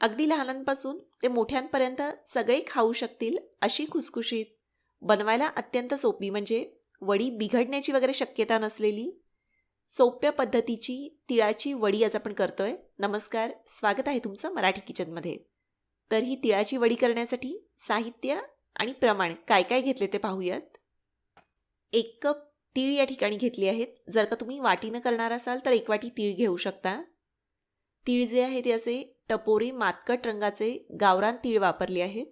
अगदी लहानांपासून ते मोठ्यांपर्यंत सगळे खाऊ शकतील अशी खुसखुशीत. बनवायला अत्यंत सोपी म्हणजे वडी बिघडण्याची वगैरे शक्यता नसलेली. सोप्या पद्धतीची तिळाची वडी आज आपण करतोय. नमस्कार स्वागत आहे तुमचं मराठी किचनमध्ये. तर ही तिळाची वडी करण्यासाठी साहित्य आणि प्रमाण काय काय घेतले ते पाहूयात. एक कप तीळ या ठिकाणी घेतली आहेत. जर का तुम्ही वाटीनं करणार असाल तर एक वाटी तीळ घेऊ शकता. तीळ जे आहे ते असे टपोरी मातकट रंगाचे गावरान तीळ वापरले आहेत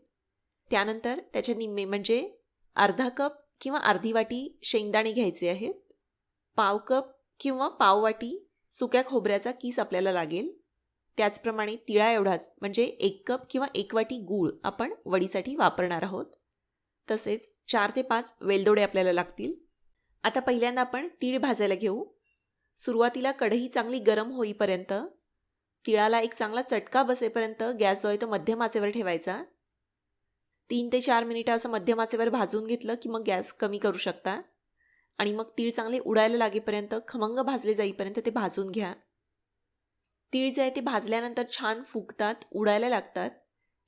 त्यानंतर त्याच्या निम्मे म्हणजे अर्धा कप किंवा अर्धी वाटी शेंगदाणे घ्यायचे आहेत. पाव कप किंवा पाव वाटी सुक्या खोबऱ्याचा किस आपल्याला लागेल. त्याचप्रमाणे तिळा एवढाच म्हणजे एक कप किंवा एक वाटी गूळ आपण वडीसाठी वापरणार आहोत. तसेच चार ते पाच वेलदोडे आपल्याला लागतील. आता पहिल्यांदा आपण तीळ भाजायला घेऊ. सुरुवातीला कढई चांगली गरम होईपर्यंत तिळाला एक चांगला चटका बसेपर्यंत गॅस जो आहे तो मध्यम आचेवर ठेवायचा. तीन ते चार मिनिटं असं मध्यम आचेवर भाजून घेतलं की मग गॅस कमी करू शकता. आणि मग तीळ चांगले उडायला लागेपर्यंत खमंग भाजले जाईपर्यंत ते भाजून घ्या. तीळ जे आहे ते भाजल्यानंतर छान फुगतात उडायला लागतात.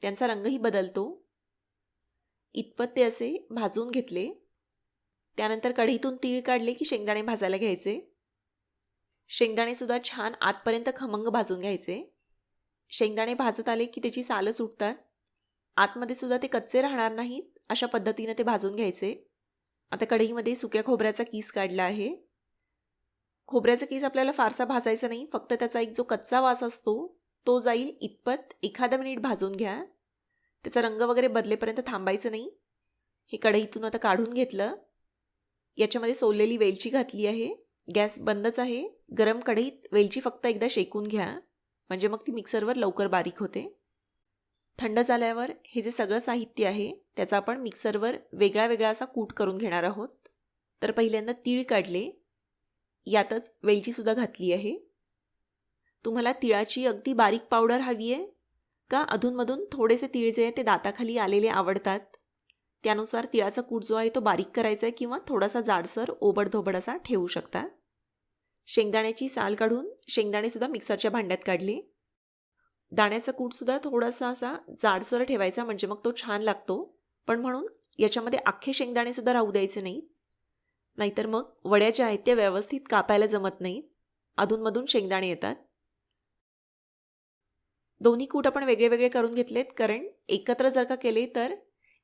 त्यांचा रंगही बदलतो. इतपत ते असे भाजून घेतले. त्यानंतर कढईतून तीळ काढले की शेंगदाणे भाजायला घ्यायचे. शेंगदाणेसुद्धा छान आतपर्यंत खमंग भाजून घ्यायचे. शेंगदाणे भाजत आले की त्याची सालं सुटतात. आतमध्ये सुद्धा ते कच्चे राहणार नाहीत अशा पद्धतीनं ते भाजून घ्यायचे. आता कढईमध्ये सुक्या खोबऱ्याचा कीस काढला आहे. खोबऱ्याचा कीस आपल्याला फारसा भाजायचा नाही फक्त त्याचा एक जो कच्चा वास असतो तो जाईल इतपत एखादा मिनिट भाजून घ्या. त्याचा रंग वगैरे बदलेपर्यंत थांबायचं नाही. हे कढईतून आता काढून घेतलं. याच्यामध्ये सोललेली वेलची घातली आहे. गॅस बंदच आहे. गरम कढईत वेलची फक्त एकदा शेकून घ्या. म्हणजे मग ती मिक्सरवर लवकर बारीक होते. थंड झाल्यावर हे जे सगळं साहित्य आहे त्याचा आपण मिक्सरवर वेगळा वेगळा असा कूट करून घेणार आहोत. तर पहिल्यांदा तीळ काढले. यातच वेलचीसुद्धा घातली आहे. तुम्हाला तिळाची अगदी बारीक पावडर हवी आहे. का अधूनमधून थोडेसे तीळ जे आहे ते दाताखाली आलेले आवडतात. त्यानुसार तिळाचा कूट जो आहे तो बारीक करायचा आहे किंवा थोडासा जाडसर ओबडधोबड असा ठेवू शकता. शेंगदाण्याची साल काढून शेंगदाणेसुद्धा मिक्सरच्या भांड्यात काढले. दाण्याचा कूटसुद्धा थोडासा असा जाडसर ठेवायचा म्हणजे मग तो छान लागतो. पण म्हणून याच्यामध्ये अख्खे शेंगदाणेसुद्धा राहू द्यायचे नाहीत. नाहीतर मग वड्या ज्या आहेत त्या व्यवस्थित कापायला जमत नाहीत. अधूनमधून शेंगदाणे येतात. दोन्ही कूट आपण वेगळे वेगळे करून घेतलेत कारण एकत्र जर का केले तर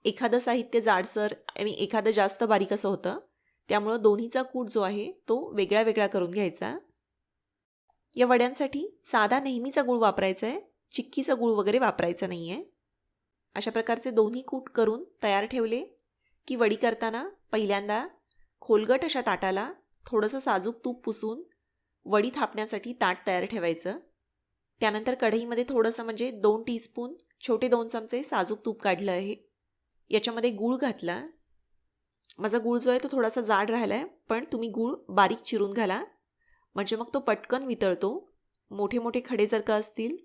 एखादं साहित्य जाडसर आणि एखादं जास्त बारीक असं होतं. त्यामुळं दोन्हीचा कूट जो आहे तो वेगळा वेगळा करून घ्यायचा. या वड्यांसाठी साधा नेहमीचा गूळ वापरायचा आहे चिक्कीचा गूळ वगैरे वापरायचा नाही आहे अशा प्रकारचे दोन्ही कूट करून तयार ठेवले की वडी करताना पहिल्यांदा खोलगट अशा ताटाला थोडंसं साजूक तूप पुसून वडी थापण्यासाठी ताट तयार ठेवायचं. त्यानंतर कढईमध्ये थोडंसं म्हणजे दोन टीस्पून छोटे दोन चमचे साजूक तूप काढलं आहे. याच्यामध्ये गूळ घातला. माझा गूळ जो आहे तो थोडासा जाड राहिला आहे पण तुम्ही गूळ बारीक चिरून घाला. म्हणजे मग तो पटकन वितळतो. मोठे मोठे खडे जर का असतील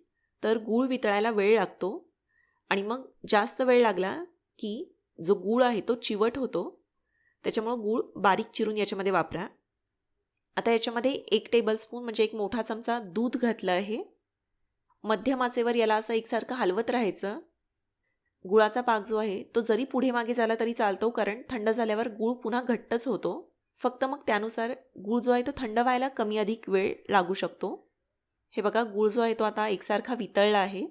तर गूळ वितळायला वेळ लागतो. आणि मग जास्त वेळ लागला की जो गूळ आहे तो चिवट होतो. त्याच्यामुळं गूळ बारीक चिरून याच्यामध्ये वापरा. आता याच्यामध्ये एक टेबलस्पून म्हणजे एक मोठा चमचा दूध घातलं आहे. मध्यम आचेवर याला असं एकसारखं हलवत राहायचं. गुळाचा पाक जो आहे तो जरी पुढे मागे झाला तरी चालतो कारण थंड झाल्यावर गूळ पुन्हा घट्टच होतो. फक्त मग त्यानुसार गूळ जो आहे तो थंड व्हायला कमी अधिक वेळ लागू शकतो. हे बघा गूळ जो आहे तो आता एकसारखा वितळला आहे.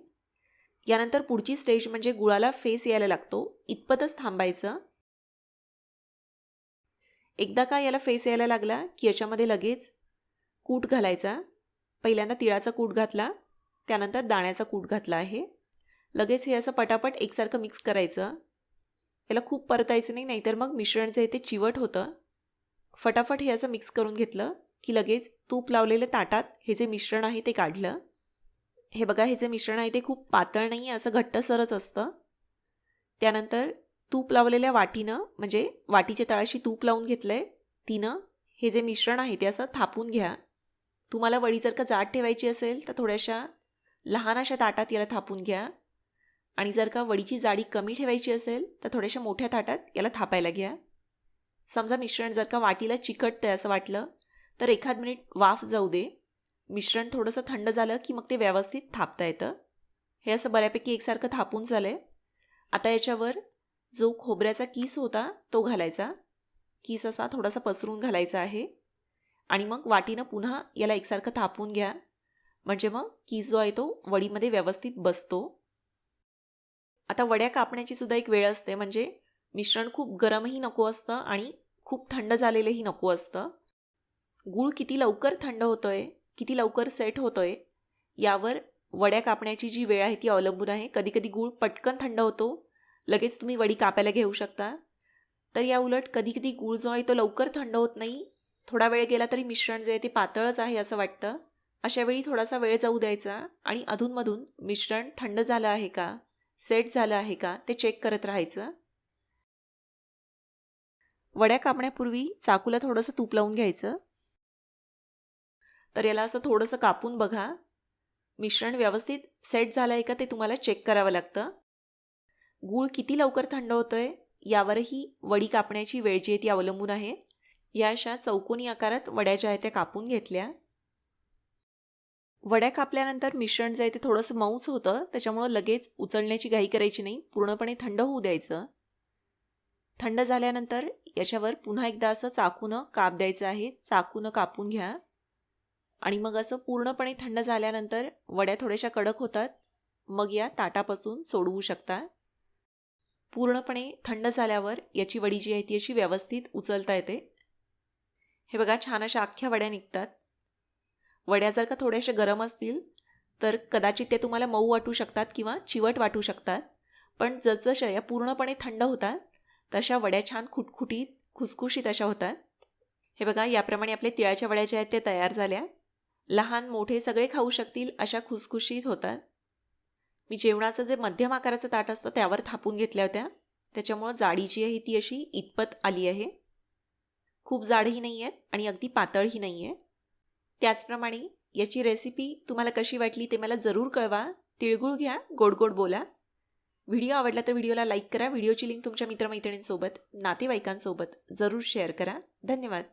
यानंतर पुढची स्टेज म्हणजे गुळाला फेस यायला लागतो. इतपतच थांबायचं. एकदा का याला फेस यायला लागला की याच्यामध्ये लगेच कूट घालायचा. पहिल्यांदा तिळाचा कूट घातला त्यानंतर दाण्याचा कूट घातला आहे. लगेच हे असं पटापट एकसारखं मिक्स करायचं. याला खूप परतायचं नाही नाहीतर मग मिश्रण जे आहे ते चिवट होतं. फटाफट हे असं मिक्स करून घेतलं की लगेच तूप लावलेलं ताटात हे जे मिश्रण आहे ते काढलं. हे बघा हे जे मिश्रण आहे ते खूप पातळ नाही असं घट्टसरच असतं. त्यानंतर तूप लावलेल्या वाटीनं म्हणजे वाटीच्या तळाशी तूप लावून घेतलं आहे तिनं हे जे मिश्रण आहे ते असं थापून घ्या. तुम्हाला वडी जर का जाड ठेवायची असेल तर थोड्याशा लहान अशा ताटात याला थापून घ्या. आणि जर का वडीची जाडी कमी ठेवायची असेल तर थोड्याशा मोठ्या ताटात याला थापायला घ्या. समजा मिश्रण जर का वाटीला चिकटतं असं वाटलं तर एखाद मिनिट वाफ जाऊ दे. मिश्रण थोडंसं थंड झालं की मग ते व्यवस्थित थापता येतं. हे असं बऱ्यापैकी एकसारखं थापून झालं आहे आता याच्यावर जो खोबऱ्याचा किस होता तो घालायचा. किस असा थोडासा पसरून घालायचा आहे. आणि मग वाटीनं पुन्हा याला एकसारखं थापून घ्या. म्हणजे मग किस जो आहे तो वडीमध्ये व्यवस्थित बसतो. आता वड्या कापण्याची सुद्धा एक वेळ असते म्हणजे मिश्रण खूप गरमही नको असतं आणि खूप थंड झालेलंही नको असतं. गूळ किती लवकर थंड होतोय किती लवकर सेट होतोय यावर वड्या कापण्याची जी वेळ आहे ती अवलंबून आहे. कधी कधी गूळ पटकन थंड होतो लगेच तुम्ही वडी कापायला घेऊ शकता. तर या उलट कधी कधी गूळ जो आहे तो लवकर थंड होत नाही थोडा वेळ गेला तरी मिश्रण जे आहे ते पातळच आहे असं वाटतं. अशा वेळी थोडासा वेळ जाऊ द्यायचा आणि अधूनमधून मिश्रण थंड झालं आहे का? सेट झालं आहे का ते चेक करत राहायचं. वड्या कापण्यापूर्वी चाकूला थोडंसं तूप लावून घ्यायचं. तर याला असं थोडंसं कापून बघा. मिश्रण व्यवस्थित सेट झालं आहे का ते तुम्हाला चेक करावं लागतं. गूळ किती लवकर थंड होतोय यावरही वडी कापण्याची वेळ जी आहे ती अवलंबून आहे. या अशा चौकोनी आकारात वड्या ज्या आहेत त्या कापून घेतल्या. वड्या कापल्यानंतर मिश्रण जे आहे ते थोडंसं मऊच होतं. त्याच्यामुळं लगेच उचलण्याची घाई करायची नाही. पूर्णपणे थंड होऊ द्यायचं. थंड झाल्यानंतर याच्यावर पुन्हा एकदा असं चाकूनं काप द्यायचं आहे. चाकूनं कापून घ्या. आणि मग असं पूर्णपणे थंड झाल्यानंतर वड्या थोड्याशा कडक होतात. मग या ताटापासून सोडवू शकता. पूर्णपणे थंड झाल्यावर याची वडी जी आहे ती अशी व्यवस्थित उचलता येते. हे बघा छान अशा अख्ख्या वड्या निघतात. वड्या जर का थोड्याशा गरम असतील तर कदाचित ते तुम्हाला मऊ वाटू शकतात किंवा चिवट वाटू शकतात. पण जसजशा या पूर्णपणे थंड होतात तशा वड्या छान खुटखुटीत खुसखुशीत अशा होतात. हे बघा याप्रमाणे आपल्या तिळाच्या वड्या ज्या आहेत त्या तयार झाल्या. लहान मोठे सगळे खाऊ शकतील अशा खुसखुशीत होतात. मी जेवणाचं जे मध्यम आकाराचं ताट असतं त्यावर थापून घेतल्या होत्या. त्याच्यामुळं जाडी जी आहे ती अशी इतपत आली आहे. खूप जाडही नाही आहेत आणि अगदी पातळही नाही आहे त्याचप्रमाणे याची रेसिपी तुम्हाला कशी वाटली ते मला जरूर कळवा. तिळगुळ घ्या गोड गोड बोला. व्हिडिओ आवडला तर व्हिडिओला लाईक करा. व्हिडिओची लिंक तुमच्या मित्रमैत्रिणींसोबत नातेवाईकांसोबत जरूर शेअर करा. धन्यवाद.